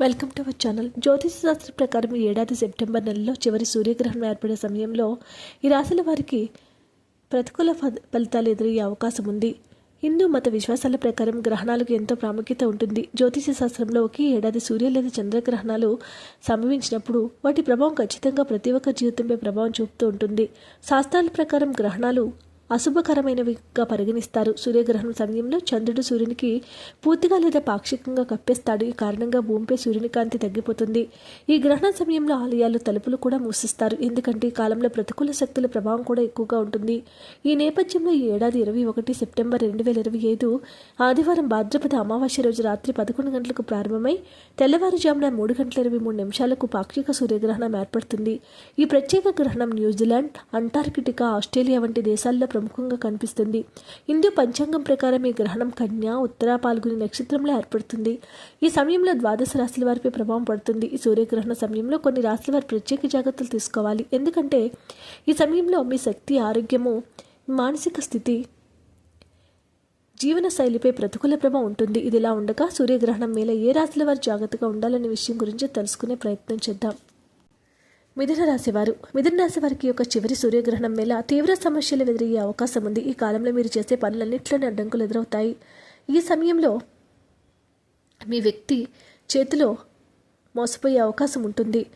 Welcome to our channel. జ్యోతిష శాస్త్రం ప్రకారం ఈ ఏడాది సెప్టెంబర్ నెలలో చివరి సూర్యగ్రహణం ఏర్పడే సమయంలో ఈ రాశుల వారికి ప్రతికూల ఫలితాలు ఎదురయ్యే అవకాశం ఉంది. హిందూ మత విశ్వాసాల ప్రకారం గ్రహణాలకు ఎంతో ప్రాముఖ్యత ఉంటుంది. జ్యోతిష శాస్త్రంలో ఒకే ఏడాది సూర్య లేదా చంద్రగ్రహణాలు సంభవించినప్పుడు వాటి ప్రభావం ఖచ్చితంగా ప్రతి ఒక్క జీవితంపై ప్రభావం చూపుతూ ఉంటుంది. శాస్త్రాల ప్రకారం గ్రహణాలు అశుభకరమైనవిగా పరిగణిస్తారు. సూర్యగ్రహణం సమయంలో చంద్రుడు సూర్యునికి పూర్తిగా లేదా పాక్షికంగా కప్పేస్తాడు. ఈ కారణంగా భూమిపై సూర్యుని కాంతి తగ్గిపోతుంది. ఈ గ్రహణ సమయంలో ఆలయాలు తలుపులు కూడా మూసిస్తారు. ఎందుకంటే ఈ కాలంలో ప్రతికూల శక్తుల ప్రభావం కూడా ఎక్కువగా ఉంటుంది. ఈ నేపథ్యంలో ఈ ఏడాది ఇరవై ఒకటి సెప్టెంబర్ రెండు వేల ఇరవై ఐదు ఆదివారం భాద్రపద అమావాస్య రోజు రాత్రి పదకొండు గంటలకు ప్రారంభమై తెల్లవారుజామున మూడు గంటల ఇరవై మూడు నిమిషాలకు పాక్షిక సూర్యగ్రహణం ఏర్పడుతుంది. ఈ ప్రత్యేక గ్రహణం న్యూజిలాండ్ అంటార్కిటికా ఆస్ట్రేలియా వంటి దేశాల్లో ప్రముఖంగా కనిపిస్తుంది. హిందూ పంచాంగం ప్రకారం ఈ గ్రహణం కన్యా ఉత్తర పాల్గొని నక్షత్రంలో ఏర్పడుతుంది. ఈ సమయంలో ద్వాదశ రాశుల వారిపై ప్రభావం పడుతుంది. ఈ సూర్యగ్రహణ సమయంలో కొన్ని రాశుల వారు ప్రత్యేక జాగ్రత్తలు తీసుకోవాలి. ఎందుకంటే ఈ సమయంలో మీ శక్తి ఆరోగ్యము మానసిక స్థితి జీవన శైలిపై ప్రతికూల ప్రభావం ఉంటుంది. ఇది ఇలా ఉండగా సూర్యగ్రహణం మేళ ఏ రాశుల వారు జాగ్రత్తగా ఉండాలనే విషయం గురించి తెలుసుకునే ప్రయత్నం చేద్దాం. మిథున రాశి వారు. మిథున రాశి వారికి యొక్క చివరి సూర్యగ్రహణం వేళ తీవ్ర సమస్యలు ఎదురయ్యే అవకాశం ఉంది. ఈ కాలంలో మీరు చేసే పనులన్నింటిలోనే అడ్డంకులు ఎదురవుతాయి. ఈ సమయంలో మీ వ్యక్తి చేతిలో మోసపోయే అవకాశం ఉంటుంది.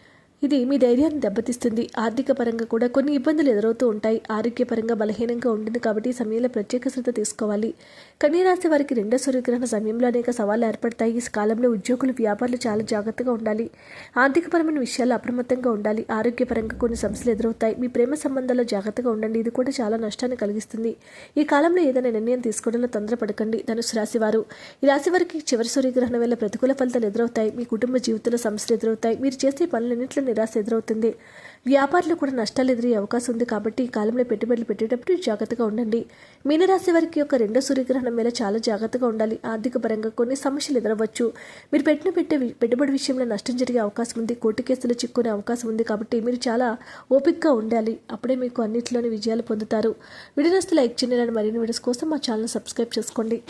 ఇది మీ ధైర్యాన్ని దెబ్బతీస్తుంది. ఆర్థిక పరంగా కూడా కొన్ని ఇబ్బందులు ఎదురవుతూ ఉంటాయి. ఆరోగ్యపరంగా బలహీనంగా ఉంటుంది కాబట్టి ఈ సమయంలో ప్రత్యేక శ్రద్ధ తీసుకోవాలి. కన్యరాశి వారికి రెండో సూర్యగ్రహణ సమయంలో అనేక సవాళ్ళు ఏర్పడతాయి. ఈ కాలంలో ఉద్యోగులు వ్యాపారులు చాలా జాగ్రత్తగా ఉండాలి. ఆర్థికపరమైన విషయాలు అప్రమత్తంగా ఉండాలి. ఆరోగ్యపరంగా కొన్ని సమస్యలు ఎదురవుతాయి. మీ ప్రేమ సంబంధాల్లో జాగ్రత్తగా ఉండండి. ఇది కూడా చాలా నష్టాన్ని కలిగిస్తుంది. ఈ కాలంలో ఏదైనా నిర్ణయం తీసుకోవడంలో తొందరపడకండి. ధనుసు రాశి వారు ఈ రాశి వారికి చివరి సూర్యగ్రహణం వల్ల ప్రతికూల ఫలితాలు ఎదురవుతాయి. మీ కుటుంబ జీవితంలో సమస్యలు ఎదురవుతాయి. మీరు చేసే పనులన్నింటిలో నిరాశ ఎదురవుతుంది. వ్యాపారులు కూడా నష్టాలు ఎదురయ్యే అవకాశం ఉంది కాబట్టి ఈ కాలంలో పెట్టుబడులు పెట్టేటప్పుడు జాగ్రత్తగా ఉండండి. మీనరాశి వారికి యొక్క రెండో సూర్యగ్రహణం మీద చాలా జాగ్రత్తగా ఉండాలి. ఆర్థిక పరంగా కొన్ని సమస్యలు ఎదురవచ్చు మీరు పెట్టిన పెట్టే పెట్టుబడి విషయంలో నష్టం జరిగే అవకాశం ఉంది. కోర్టు కేసులు చిక్కునే అవకాశం ఉంది కాబట్టి మీరు చాలా ఓపికగా ఉండాలి. అప్పుడే మీకు అన్నింటిలోని విజయాలు పొందుతారు. వీడియోస్ లైక్ చేయాలని మరిన్ని వీడియోస్ కోసం మా ఛానల్ సబ్స్క్రైబ్ చేసుకోండి.